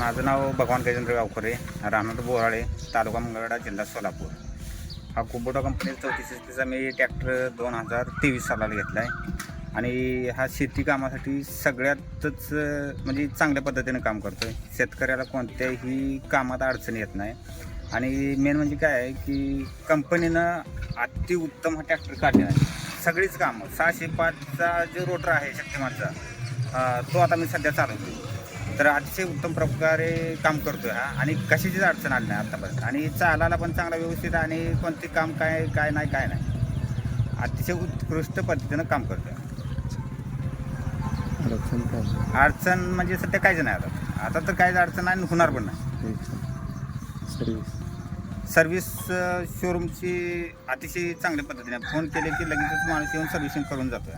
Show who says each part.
Speaker 1: माझं नाव भगवान गजेंद्र गावकरे राहणार बोराळे तालुका मंगळवेढा जिल्हा सोलापूर. हा कुबोटा कंपनी चौतीस एसपीचा मी ट्रॅक्टर दोन हजार तेवीस सालाला घेतला आहे आणि हा शेती कामासाठी सगळ्यातच म्हणजे चांगल्या पद्धतीनं काम करतो आहे शेतकऱ्याला कोणत्याही कामात अडचण येत नाही. आणि मेन म्हणजे काय आहे की कंपनीनं अतिउत्तम हा ट्रॅक्टर काढला आहे. सगळीच कामं सहाशे पाचचा जो रोटर आहे शक्तिमानचा तो आता मी सध्या चालवतो तर अतिशय उत्तम प्रकारे काम करतोय हा. आणि कशाचीच अडचण आली नाही आतापर्यंत. आणि चालायला पण चांगला व्यवस्थित आणि कोणते काम काय काय नाही काय नाही. अतिशय उत्कृष्ट पद्धतीनं काम करतोय.
Speaker 2: अडचण काय?
Speaker 1: अडचण म्हणजे सध्या काहीच नाही आता. आता तर काहीच अडचण नाही आणि होणार पण नाही.
Speaker 2: सर्विस
Speaker 1: सर्व्हिस शोरूमची अतिशय चांगल्या पद्धतीने. फोन केले की लगेचच माणूस येऊन सर्व्हिसिंग करून जातोय.